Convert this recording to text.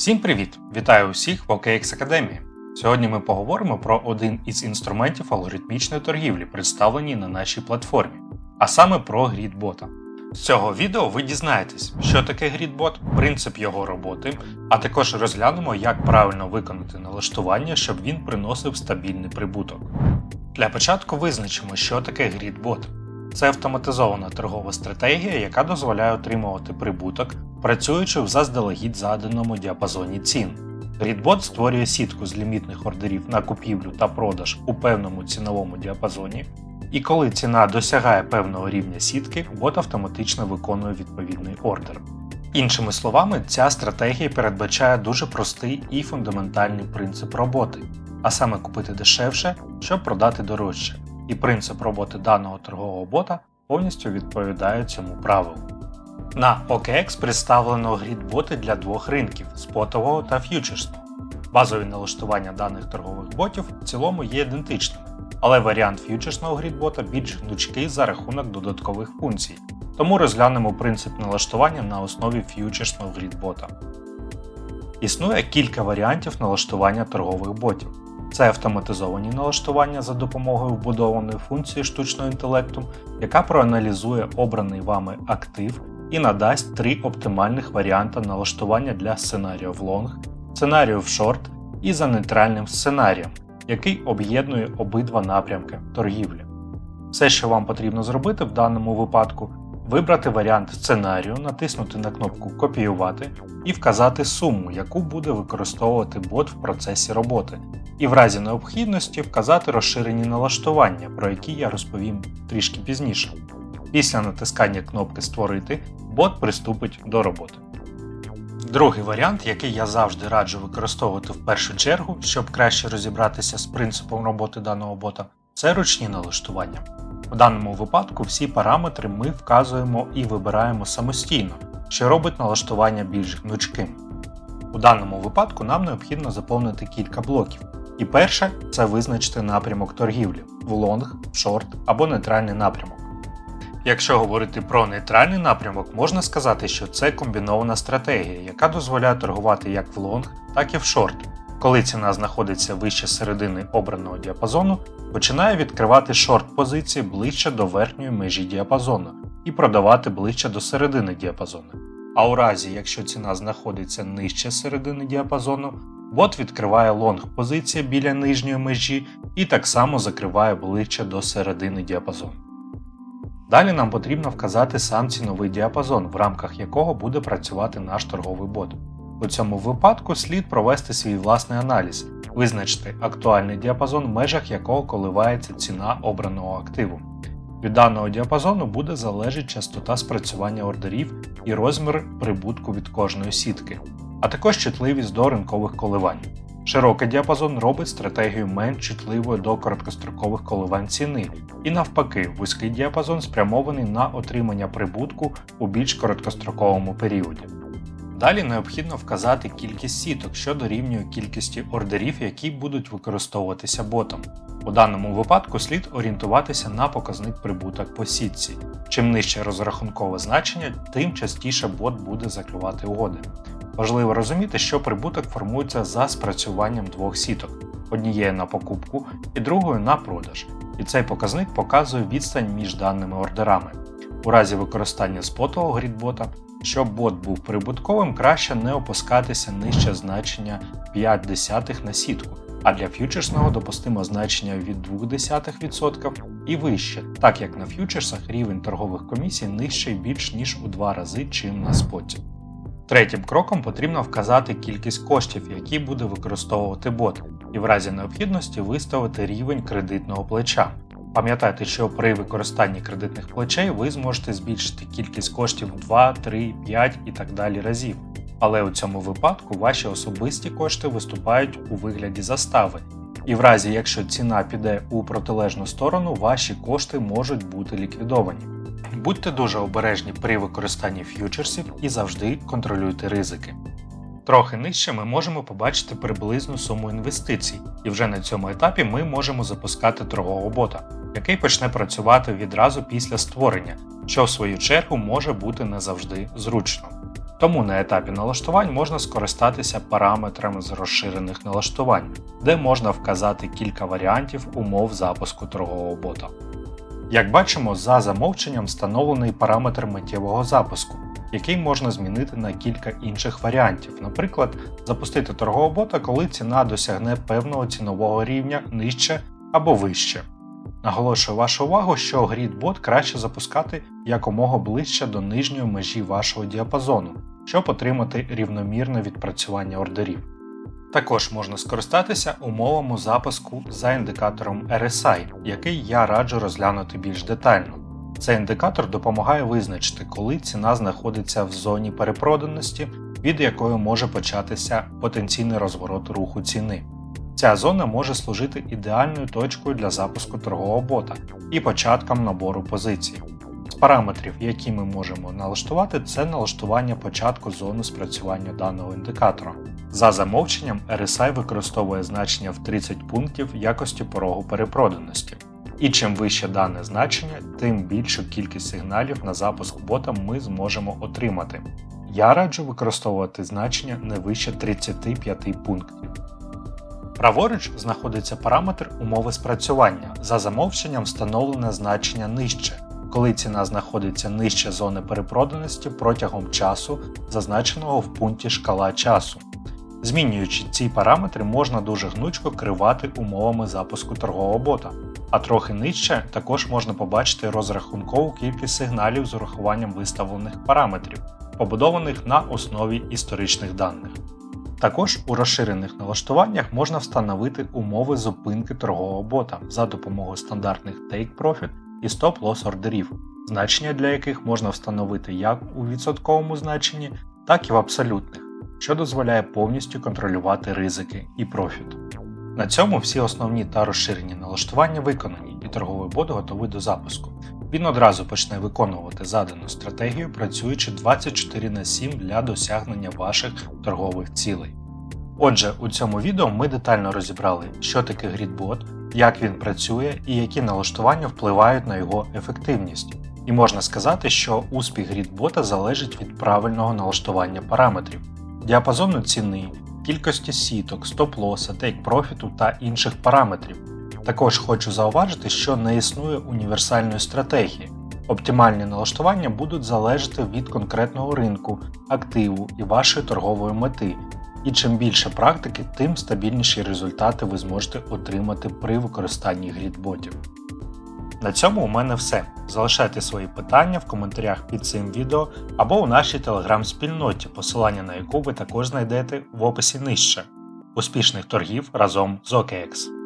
Всім привіт! Вітаю усіх в OKX Академії. Сьогодні ми поговоримо про один із інструментів алгоритмічної торгівлі, представлений на нашій платформі, а саме про грідбота. З цього відео ви дізнаєтесь, що таке грідбот, принцип його роботи, а також розглянемо, як правильно виконати налаштування, щоб він приносив стабільний прибуток. Для початку визначимо, що таке грідбот. Це автоматизована торгова стратегія, яка дозволяє отримувати прибуток, працюючи в заздалегідь заданому діапазоні цін. Грідбот створює сітку з лімітних ордерів на купівлю та продаж у певному ціновому діапазоні, і коли ціна досягає певного рівня сітки, бот автоматично виконує відповідний ордер. Іншими словами, ця стратегія передбачає дуже простий і фундаментальний принцип роботи, а саме купити дешевше, щоб продати дорожче і принцип роботи даного торгового бота повністю відповідає цьому правилу. На OKX представлено грід-боти для двох ринків спотового та ф'ючерсного. Базові налаштування даних торгових ботів в цілому є ідентичними, але варіант ф'ючерсного грідбота більш гнучкий за рахунок додаткових функцій, тому розглянемо принцип налаштування на основі ф'ючерсного грідбота. Існує кілька варіантів налаштування торгових ботів. Це автоматизовані налаштування за допомогою вбудованої функції штучного інтелекту, яка проаналізує обраний вами актив і надасть три оптимальних варіанти налаштування для сценарію в лонг, сценарію в шорт і за нейтральним сценарієм, який об'єднує обидва напрямки торгівлі. Все, що вам потрібно зробити в даному випадку, вибрати варіант сценарію, натиснути на кнопку Копіювати і вказати суму, яку буде використовувати бот в процесі роботи, і в разі необхідності вказати розширені налаштування, про які я розповім трішки пізніше. Після натискання кнопки Створити бот приступить до роботи. Другий варіант, який я завжди раджу використовувати в першу чергу, щоб краще розібратися з принципом роботи даного бота, це ручні налаштування. В даному випадку всі параметри ми вказуємо і вибираємо самостійно, що робить налаштування більш гнучким. У даному випадку нам необхідно заповнити кілька блоків. І перше це визначити напрямок торгівлі в лонг, шорт або нейтральний напрямок. Якщо говорити про нейтральний напрямок, можна сказати, що це комбінована стратегія, яка дозволяє торгувати як в лонг, так і в шорт. Коли ціна знаходиться вище середини обраного діапазону, починає відкривати шорт позиції ближче до верхньої межі діапазону і продавати ближче до середини діапазону. А у разі, якщо ціна знаходиться нижче середини діапазону, бот відкриває лонг позиції біля нижньої межі і так само закриває ближче до середини діапазону. Далі нам потрібно вказати сам ціновий діапазон, в рамках якого буде працювати наш торговий бот. У цьому випадку слід провести свій власний аналіз, визначити актуальний діапазон, в межах якого коливається ціна обраного активу. Від даного діапазону буде залежати частота спрацювання ордерів і розмір прибутку від кожної сітки, а також чутливість до ринкових коливань. Широкий діапазон робить стратегію менш чутливою до короткострокових коливань ціни, і навпаки, вузький діапазон спрямований на отримання прибутку у більш короткостроковому періоді. Далі необхідно вказати кількість сіток, що дорівнює кількості ордерів, які будуть використовуватися ботом. У даному випадку слід орієнтуватися на показник прибуток по сітці. Чим нижче розрахункове значення, тим частіше бот буде закривати угоди. Важливо розуміти, що прибуток формується за спрацюванням двох сіток: однієї на покупку і другої на продаж. І цей показник показує відстань між даними ордерами. У разі використання спотового грідбота, щоб бот був прибутковим, краще не опускатися нижче значення 5 десятих на сітку, а для ф'ючерсного допустимо значення від 0,2% і вище, так як на ф'ючерсах рівень торгових комісій нижчий більш ніж у 2 рази, чим на споті. Третім кроком потрібно вказати кількість коштів, які буде використовувати бот, і в разі необхідності виставити рівень кредитного плеча. Пам'ятайте, що при використанні кредитних плечей ви зможете збільшити кількість коштів 2, 3, 5 і так далі разів. Але у цьому випадку ваші особисті кошти виступають у вигляді застави, і в разі, якщо ціна піде у протилежну сторону, ваші кошти можуть бути ліквідовані. Будьте дуже обережні при використанні ф'ючерсів і завжди контролюйте ризики. Трохи нижче ми можемо побачити приблизну суму інвестицій, і вже на цьому етапі ми можемо запускати торгового бота, який почне працювати відразу після створення, що в свою чергу може бути не завжди зручно. Тому на етапі налаштувань можна скористатися параметрами з розширених налаштувань, де можна вказати кілька варіантів умов запуску торгового бота. Як бачимо, за замовченням встановлений параметр миттєвого запуску, який можна змінити на кілька інших варіантів, наприклад, запустити торгового бота, коли ціна досягне певного цінового рівня нижче або вище. Наголошую вашу увагу, що грідбот краще запускати якомога ближче до нижньої межі вашого діапазону, щоб отримати рівномірне відпрацювання ордерів. Також можна скористатися умовами запуску за індикатором RSI, який я раджу розглянути більш детально. Цей індикатор допомагає визначити, коли ціна знаходиться в зоні перепроданості, від якої може початися потенційний розворот руху ціни. Ця зона може служити ідеальною точкою для запуску торгового бота і початком набору позицій. Параметрів, які ми можемо налаштувати, це налаштування початку зони спрацювання даного індикатора. За замовченням, RSI використовує значення в 30 пунктів якості порогу перепроданості. І чим вище дане значення, тим більшу кількість сигналів на запуск бота ми зможемо отримати. Я раджу використовувати значення не вище 35 пунктів. Праворуч знаходиться параметр умови спрацювання. За замовченням встановлене значення нижче, коли ціна знаходиться нижче зони перепроданості протягом часу, зазначеного в пункті шкала часу. Змінюючи ці параметри, можна дуже гнучко керувати умовами запуску торгового бота, а трохи нижче також можна побачити розрахункову кількість сигналів з урахуванням виставлених параметрів, побудованих на основі історичних даних. Також у розширених налаштуваннях можна встановити умови зупинки торгового бота за допомогою стандартних Take Profit і Loss ордерів, значення для яких можна встановити як у відсотковому значенні, так і в абсолютних, що дозволяє повністю контролювати ризики і профіт. На цьому всі основні та розширені налаштування виконані, і торговий бот готовий до запуску. Він одразу почне виконувати задану стратегію, працюючи 24 на 7 для досягнення ваших торгових цілей. Отже, у цьому відео ми детально розібрали, що таке грідбот, як він працює і які налаштування впливають на його ефективність. І можна сказати, що успіх грідбота залежить від правильного налаштування параметрів, діапазону ціни, кількості сіток, стоп-лоса, тейк-профіту та інших параметрів. Також хочу зауважити, що не існує універсальної стратегії. Оптимальні налаштування будуть залежати від конкретного ринку, активу і вашої торгової мети. І чим більше практики, тим стабільніші результати ви зможете отримати при використанні грідботів. На цьому у мене все. Залишайте свої питання в коментарях під цим відео або у нашій телеграм-спільноті, посилання на яку ви також знайдете в описі нижче. Успішних торгів разом з OKX!